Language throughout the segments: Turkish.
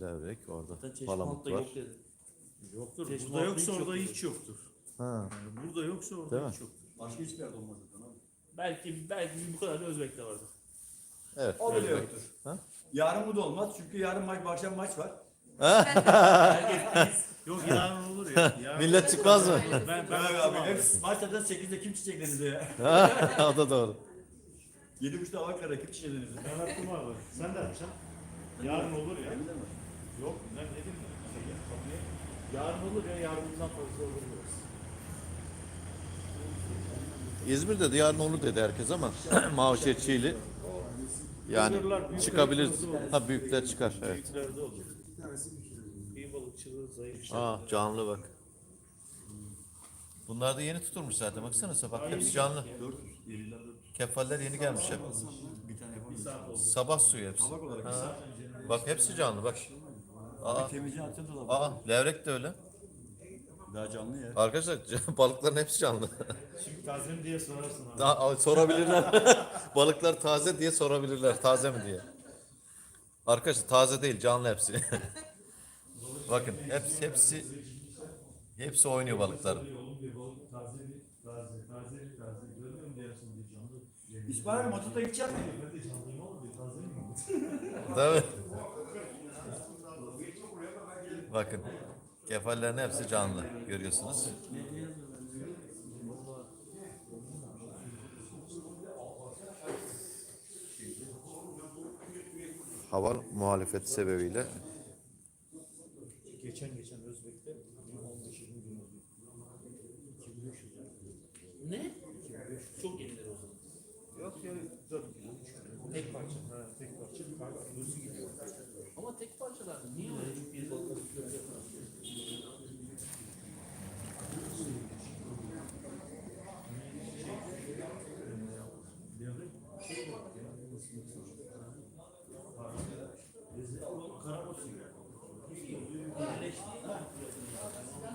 levrek orada. Zaten Palamut var. yok dedi. Yoktur. Çeşme burada altı yoksa hiç orada yoktur. hiç yoktur. Ha. Yani burada yoksa orada Değil mi? hiç yoktur. Başka hiçbir yerde olmaz zaten abi. Belki belki bu kadar da Özbek'te vardı. Evet. O bile Özbek. yoktur. Ha? Yarın bu da olmaz çünkü yarın maç, bu akşam maç var. Yok yarın olur ya. Yarın Millet çıkmaz mı? Ben ben Evet abi. abi. Hep maç zaten 8'de kim çiçek denize ya? o da doğru. 7.30'da hava kadar kim çiçek denize? Ben hakkım var. Sen de yapacaksın. Yarın olur ya. Yok ne ne dedim ben? Yarın olur ya yarından fazla olur biraz. İzmir'de de yarın olur dedi herkes ama Mavşehir Çiğli yani çıkabilir. olur. Ha büyükler çıkar. Evet. Büyüklerde olur. İyi balıkçılığı zayıf. şey. Aa canlı bak. Bunlar da yeni tutulmuş zaten baksana bak hepsi canlı. 400, 7'ler 400. Kefaller yeni gelmiş hep. Bir tane yapamıyoruz. Sabah suyu hepsi. Ha. Bak hepsi canlı bak. Aa, Temizliğini atacağız dolaba. aa levrek de öyle. Daha canlı ya. Arkadaşlar balıkların hepsi canlı. Şimdi taze mi diye sorarsın abi. Daha, sorabilirler. Balıklar taze diye sorabilirler. Taze mi diye. Arkadaşlar taze değil canlı hepsi. Bakın hepsi hepsi hepsi oynuyor balıklar. İsmail motorda gidecek mi? Mi? Bakın kefallerin hepsi canlı görüyorsunuz. Hava muhalefeti sebebiyle Geçen geçen Özbek'te 15-20 gün oldu. 2500 lira. Ne? Çok yeniler o zaman. Yok ya 4 kilo 3 kilo. Tek parça. Ha tek parça. Kilosu gidiyor. Ama tek parçalar niye öyle bir balıkları kilo yapar?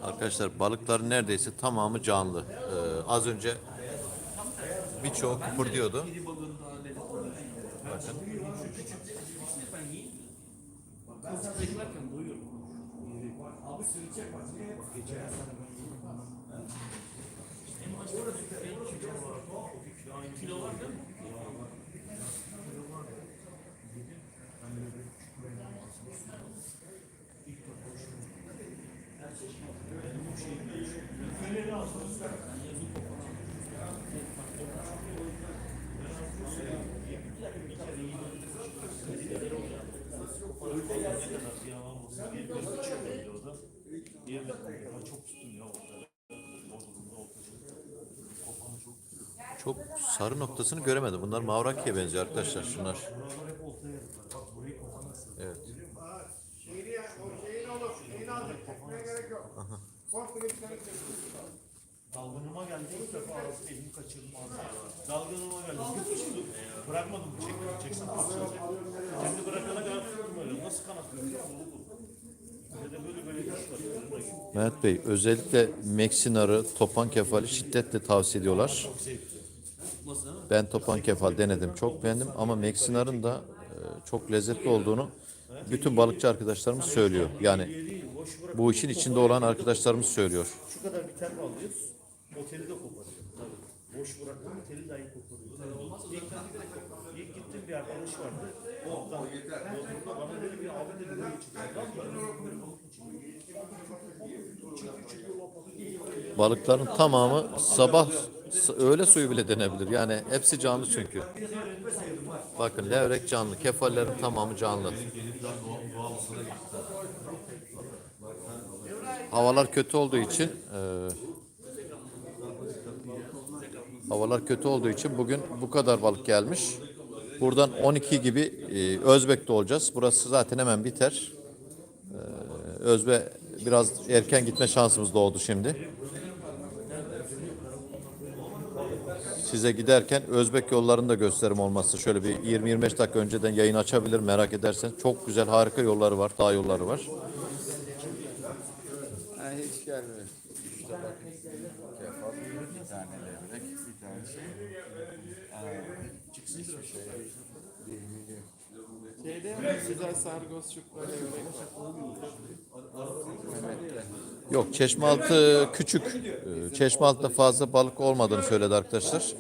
Arkadaşlar balıkların neredeyse tamamı canlı. Ee, az önce birçoğu kıpırdıyordu. Bakın. Ben yiyeyim mi? Kızı beklerken doyuyorum. Hem açta hem kilo var. Kilo var değil mi? Diğer de ben çok tuttum ya orada. Bodrum'da ortada. Kopanı çok. Çok sarı noktasını göremedim. Bunlar mavrakiye benziyor arkadaşlar şunlar. Evet. Tane Dalgınıma geldi ilk defa elimi kaçırdım ağzına. Dalgınıma geldi. Yapıştı. Bırakmadım. Çeksem parçalayacak. Kendi bırakana kadar tuttum öyle. Nasıl. Yanına gibi. Mehmet Bey özellikle meksinarı, topan kefali şiddetle tavsiye ediyorlar. Ben topan kefal denedim. Çok beğendim ama meksinarın da e, çok lezzetli olduğunu bütün balıkçı arkadaşlarımız söylüyor. Yani bu işin içinde olan arkadaşlarımız söylüyor. Şu kadar bir tel alıyoruz. O teli de koparıyor. Tabii. Boş bıraktım teli dahi koparıyor. İlk, ilk gittim bir arkadaş vardı. Oradan Bodrum'da bana dedi bir abi dedi. Balıkların tamamı sabah öğle suyu bile denebilir. Yani hepsi canlı çünkü. Bakın levrek canlı, kefallerin tamamı canlı. Havalar kötü olduğu için e, havalar kötü olduğu için bugün bu kadar balık gelmiş. Buradan 12 gibi e, Özbek'te olacağız. Burası zaten hemen biter. E, Özbe biraz erken gitme şansımız doğdu şimdi. Size giderken Özbek yollarını da gösterim olması şöyle bir 20-25 dakika önceden yayın açabilir merak edersen. Çok güzel harika yolları var, dağ yolları var. hiç gelmiyor. İşte bak. Kefal, bir tane levrek, bir tane şey. Aa, çıksın bir şey. Bir milyon. Şeyde güzel. Mehmet'te. Yok Çeşmealtı küçük. Ee, Çeşmealtı'da fazla balık olmadığını söyledi arkadaşlar.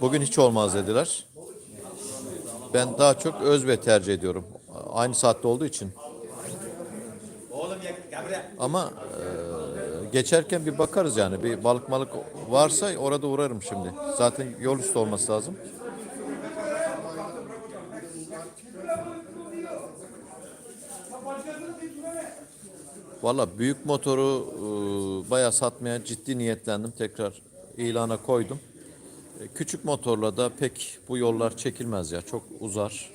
Bugün hiç olmaz dediler. Ben daha çok Özbe tercih ediyorum. Aynı saatte olduğu için. Ama e, geçerken bir bakarız yani. Bir balık malık varsa orada uğrarım şimdi. Zaten yol üstü olması lazım. Valla büyük motoru e, bayağı satmaya ciddi niyetlendim. Tekrar ilana koydum. E, Küçük motorla da pek bu yollar çekilmez ya. Çok uzar.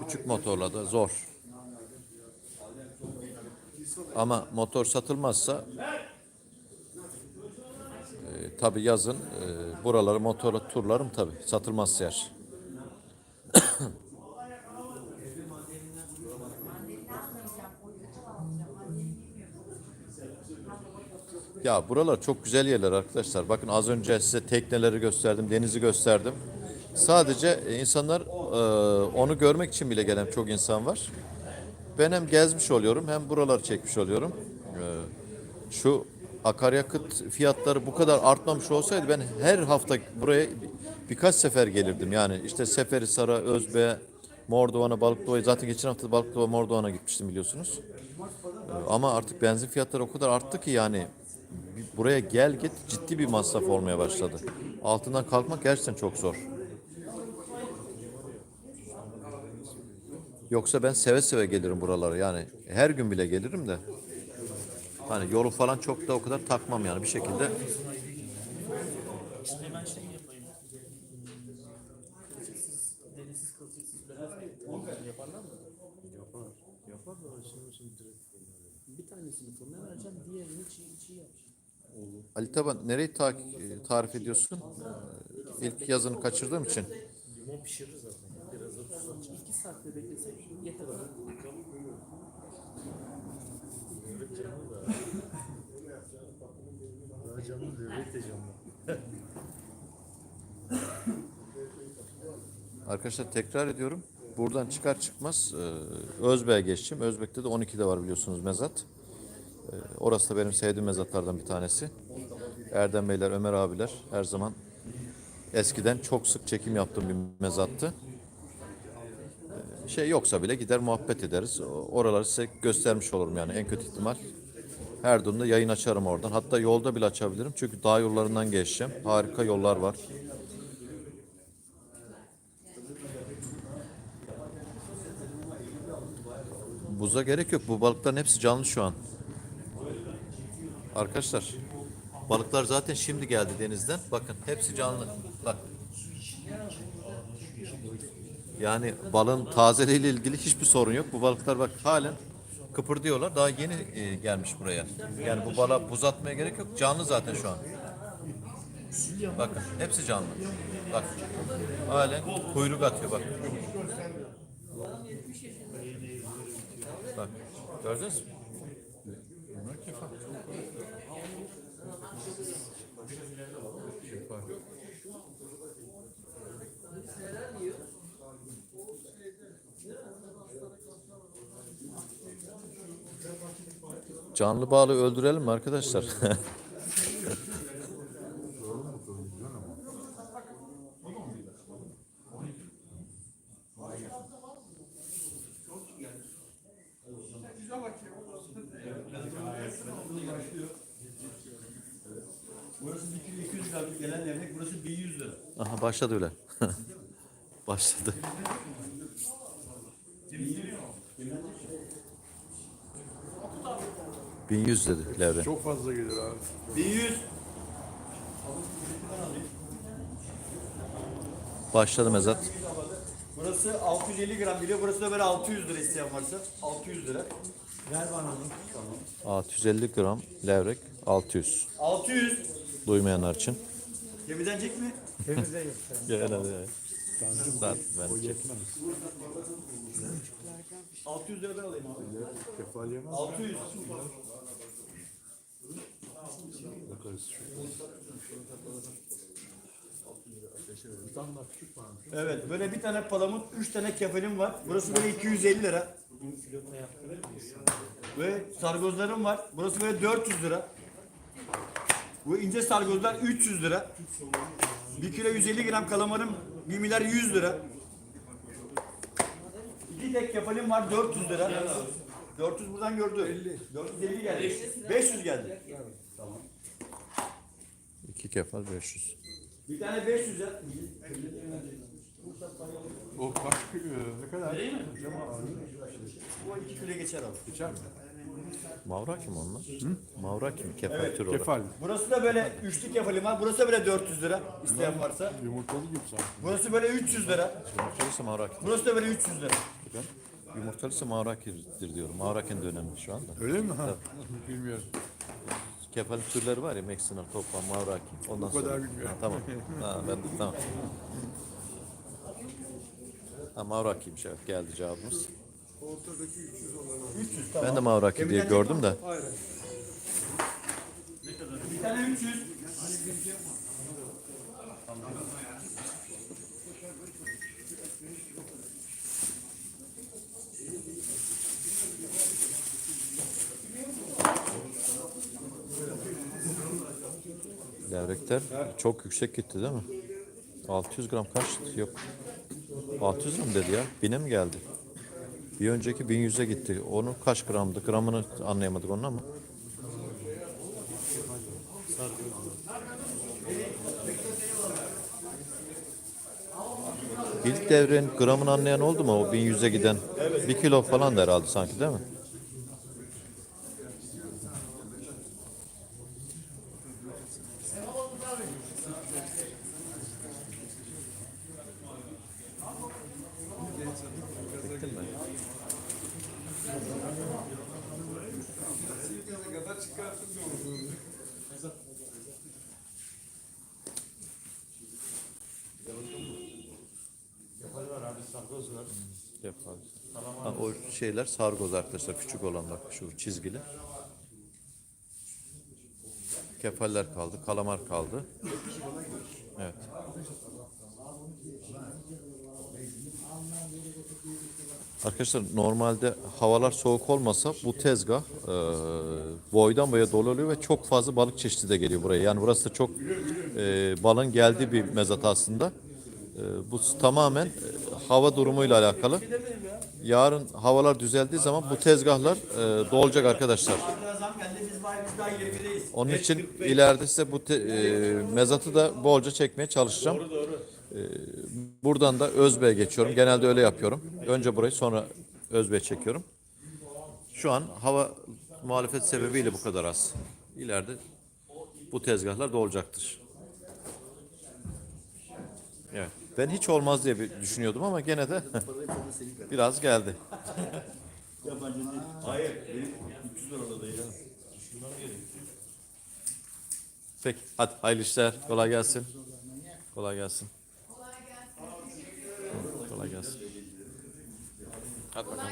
Küçük motorla da zor. Ama motor satılmazsa e, tabi yazın e, buraları motorla turlarım tabi satılmazsa yer. Ya buralar çok güzel yerler arkadaşlar. Bakın az önce size tekneleri gösterdim, denizi gösterdim. Sadece e, insanlar e, onu görmek için bile gelen çok insan var. Ben hem gezmiş oluyorum hem buraları çekmiş oluyorum. Ee, şu akaryakıt fiyatları bu kadar artmamış olsaydı ben her hafta buraya bir- birkaç sefer gelirdim. Yani işte Seferihisar'a, Özbe, Mordoğan'a, Balıklıova'ya zaten geçen hafta Balıklıova, Mordoğan'a gitmiştim biliyorsunuz. Ama artık benzin fiyatları o kadar arttı ki yani buraya gel git ciddi bir masraf olmaya başladı. Altından kalkmak gerçekten çok zor. Yoksa ben seve seve gelirim buralara yani her gün bile gelirim de. Hani yolu falan çok da o kadar takmam yani bir şekilde. Hemen şey yapayım. Kılçıksız, denizsiz kılçıksız böyle yaparlar mı? Yapar. Yapar da şimdi şimdi direkt. Bir tanesini fırına vereceğim, diğerini çiğ çiğ yapacağım. Ali Taban nereyi ta- e, tarif ediyorsun? Ee, İlk yazını kaçırdığım için. Limon pişirir zaten. Biraz da tuz atacağım. İki saatte beklesek yeter. Levrek canlı da. Daha canlı levrek de canlı. Arkadaşlar tekrar ediyorum. Buradan çıkar çıkmaz e, Özbek'e geçeceğim. Özbek'te de 12'de var biliyorsunuz mezat. E, orası da benim sevdiğim mezatlardan bir tanesi. Erdem Beyler, Ömer abiler her zaman eskiden çok sık çekim yaptığım bir mezattı. E, şey yoksa bile gider muhabbet ederiz. Oraları size göstermiş olurum yani en kötü ihtimal. Her durumda yayın açarım oradan. Hatta yolda bile açabilirim. Çünkü dağ yollarından geçeceğim. Harika yollar var. Buza gerek yok. Bu balıkların hepsi canlı şu an. Arkadaşlar balıklar zaten şimdi geldi denizden. Bakın hepsi canlı. Bak. Yani balın tazeliğiyle ilgili hiçbir sorun yok. Bu balıklar bak halen kıpırdıyorlar. Daha yeni e, gelmiş buraya. Yani bu bala buz atmaya gerek yok. Canlı zaten şu an. Bakın hepsi canlı. Bak halen kuyruk atıyor bak. Bak gördünüz mü? Canlı bağlı öldürelim mi arkadaşlar? Burası 1 kilo 200 lira gelen levrek burası 1100 lira. Aha başladı öyle. başladı. Bin yüz dedi Levre. Çok fazla gelir abi. 1100. Başladı mezat. Burası 650 gram geliyor. Burası da böyle 600 lira isteyen varsa. 600 lira. Ver bana onu. 650 gram levrek 600. 600. Duymayanlar için. Yemidenecek mi? Gel hadi. Zaten ben çek. 600 lira ben alayım abi. Kefal yemez. 600. Evet böyle bir tane palamut, üç tane kefalim var. Burası böyle 250 lira. Ve sargozlarım var. Burası böyle 400 lira. Bu ince sargozlar 300 lira. 1 kilo 150 gram kalamarım 1 milyar 100 lira. İki tek kefalim var 400 lira. 400 buradan gördü. 450 geldi. 500 geldi. İki kefal 500. Bir tane 500 ya. O kaç kilo? Ne kadar? Bu 2 kilo geçer abi. Geçer mi? Mavra kim onlar? Mavra kim? Kefal Evet, türü. Kefal. Burası da böyle üçlü kefalim var. Burası da böyle 400 lira. İsteyen varsa. Yumurtalı gibi sanki. Burası böyle 300 lira. Yumurtalısı mavra kim? Burası da böyle 300 lira. Yumurtalısı mavrakidir diyorum. Mavrakin dönemi şu anda. Öyle mi? Ha. Bilmiyorum. Kefal türleri var ya Meksinan, toplam, mavrakin. Ondan Bu kadar sonra. bilmiyorum. Ha, tamam. Ha, ben tamam. Ha, mavrakiymiş evet geldi cevabımız. Ortadaki 300 olan 300 tamam. Ben de mavraki diye gördüm de. Bir tane 300. Levrekler çok yüksek gitti değil mi? 600 gram kaç? Yok. 600 gram dedi ya. 1000'e mi geldi? Bir önceki 1100'e gitti. Onun kaç gramdı? Gramını anlayamadık onun ama. İlk devrenin gramını anlayan oldu mu? O 1100'e giden. Bir kilo falan da herhalde sanki değil mi? Kefal var abi, sargoz var. Yapalım. Ha, o şeyler sargoz arkadaşlar küçük olanlar şu çizgili. Kefaller kaldı, kalamar kaldı. Evet. Arkadaşlar normalde havalar soğuk olmasa bu tezgah e, boydan boya dolu oluyor ve çok fazla balık çeşidi de geliyor buraya. Yani burası da çok e, balın geldiği bir mezat aslında. E, bu tamamen e, hava durumuyla alakalı. Yarın havalar düzeldiği zaman bu tezgahlar e, dolacak arkadaşlar. Onun için ileride size bu te- e, mezatı da bolca çekmeye çalışacağım. E, buradan da Özbey'e geçiyorum. Genelde öyle yapıyorum. Önce burayı sonra Özbey çekiyorum. Şu an hava muhalefet sebebiyle bu kadar az. İleride bu tezgahlar da olacaktır. Evet. Ben hiç olmaz diye bir düşünüyordum ama gene de biraz geldi. Hayır. Benim 300 lira orada değil. Peki hadi hayırlı işler. Kolay gelsin. Kolay gelsin. Kolay gelsin. Hadi bakalım.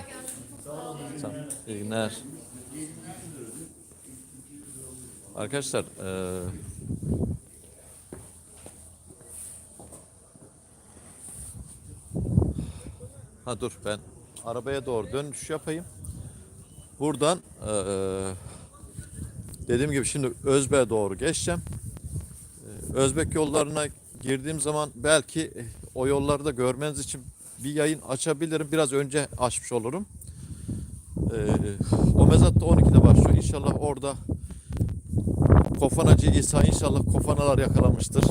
Tamam. İyi günler. Arkadaşlar eee Ha dur ben arabaya doğru dönüş yapayım. Buradan eee Dediğim gibi şimdi Özbek'e doğru geçeceğim. Ee, Özbek yollarına girdiğim zaman belki o yolları da görmeniz için bir yayın açabilirim. Biraz önce açmış olurum. Ee, o mezat da 12'de başlıyor. İnşallah orada Kofanacı İsa inşallah kofanalar yakalamıştır.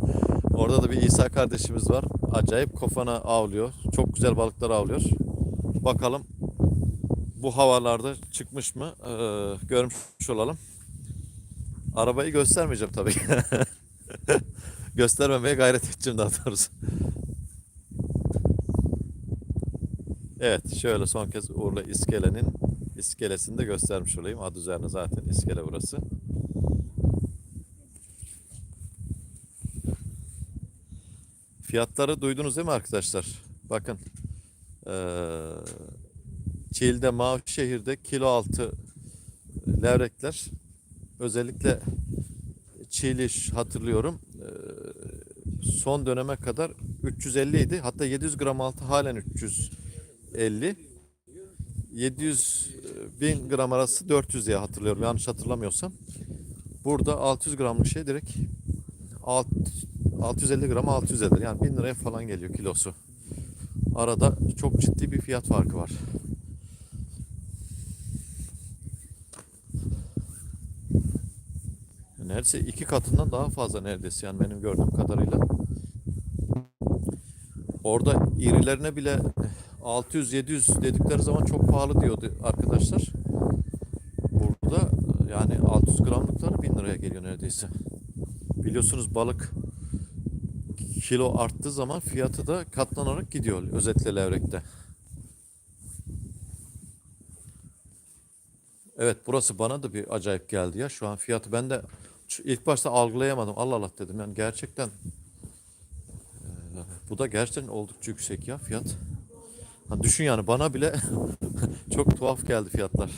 orada da bir İsa kardeşimiz var. Acayip kofana avlıyor. Çok güzel balıklar avlıyor. Bakalım bu havalarda çıkmış mı ee, görmüş olalım. Arabayı göstermeyeceğim tabii. Göstermemeye gayret edeceğim daha doğrusu. Evet şöyle son kez Urla İskele'nin iskelesini de göstermiş olayım. Adı üzerine zaten iskele burası. Fiyatları duydunuz değil mi arkadaşlar? Bakın. Eee Çiğli'de Mavişehir'de kilo altı levrekler özellikle Çiğli hatırlıyorum eee, son döneme kadar 350 idi. Hatta 700 gram altı halen 350. 700 bin gram arası 400 diye hatırlıyorum yanlış hatırlamıyorsam. Burada 600 gramlık şey direkt alt, 650 gram 650 yani 1000 liraya falan geliyor kilosu. Arada çok ciddi bir fiyat farkı var. Neredeyse iki katından daha fazla neredeyse yani benim gördüğüm kadarıyla. Orada irilerine bile 600-700 dedikleri zaman çok pahalı diyordu arkadaşlar. Burada yani 600 gramlıkları 1000 liraya geliyor neredeyse. Biliyorsunuz balık kilo arttığı zaman fiyatı da katlanarak gidiyor özetle levrekte. Evet burası bana da bir acayip geldi ya. Şu an fiyatı ben de ilk başta algılayamadım. Allah Allah dedim. Yani gerçekten eee, bu da gerçekten oldukça yüksek ya fiyat. Ha, düşün yani bana bile çok tuhaf geldi fiyatlar.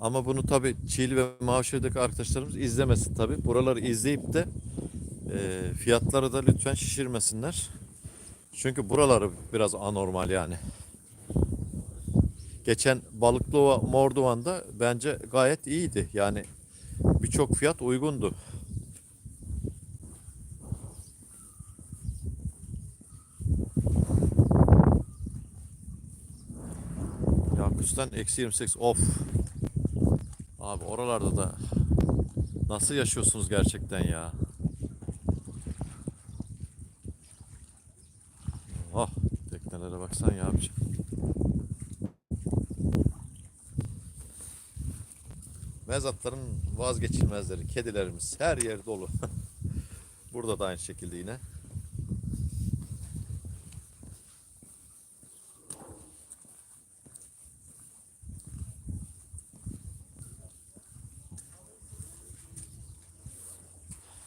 Ama bunu tabi Çiğli ve Mavşehir'deki arkadaşlarımız izlemesin tabi. Buraları izleyip de e, fiyatları da lütfen şişirmesinler. Çünkü buraları biraz anormal yani. Geçen Balıklıova Mordovan'da bence gayet iyiydi. Yani birçok fiyat uygundu. Yakut'tan eksi 28 of. Abi oralarda da nasıl yaşıyorsunuz gerçekten ya? Teknelere baksan ya abiciğim. Mezatların vazgeçilmezleri, kedilerimiz her yer dolu. Burada da aynı şekilde yine.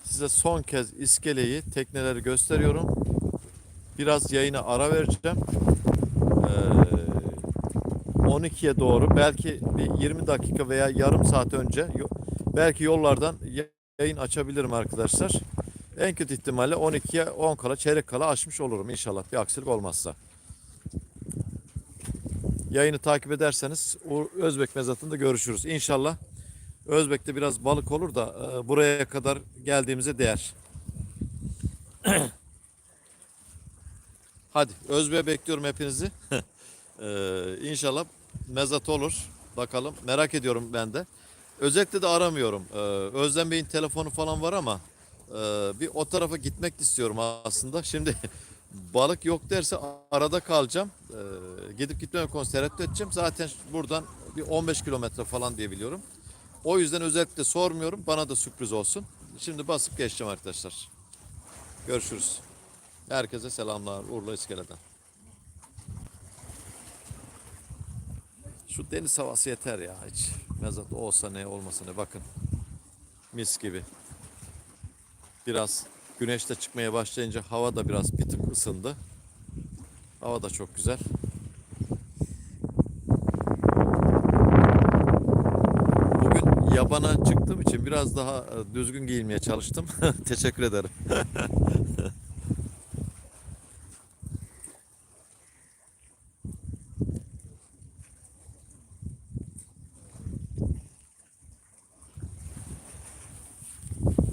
Size son kez iskeleyi, tekneleri gösteriyorum. Biraz yayına ara vereceğim. Ee, 12'ye doğru belki bir 20 dakika veya yarım saat önce belki yollardan ya- yayın açabilirim arkadaşlar. En kötü ihtimalle 12'ye 10 kala çeyrek kala açmış olurum inşallah bir aksilik olmazsa. Yayını takip ederseniz Özbek mezatında görüşürüz. İnşallah Özbek'te biraz balık olur da e, buraya kadar geldiğimize değer. Hadi Özbek'e bekliyorum hepinizi. ee, inşallah mezat olur. Bakalım. Merak ediyorum ben de. Özellikle de aramıyorum. Ee, Özlem Bey'in telefonu falan var ama e, bir o tarafa gitmek istiyorum aslında. Şimdi balık yok derse arada kalacağım. Ee, gidip gitmeme konusunda tereddüt edeceğim. Zaten buradan bir 15 kilometre falan diye biliyorum. O yüzden özellikle sormuyorum. Bana da sürpriz olsun. Şimdi basıp geçeceğim arkadaşlar. Görüşürüz. Herkese selamlar Urla İskele'den. Şu deniz havası yeter ya hiç. Mezat olsa ne olmasa ne bakın. Mis gibi. Biraz güneş de çıkmaya başlayınca hava da biraz bir tık ısındı. Hava da çok güzel. Bugün yabana çıktığım için biraz daha e, düzgün giyinmeye çalıştım. Teşekkür ederim.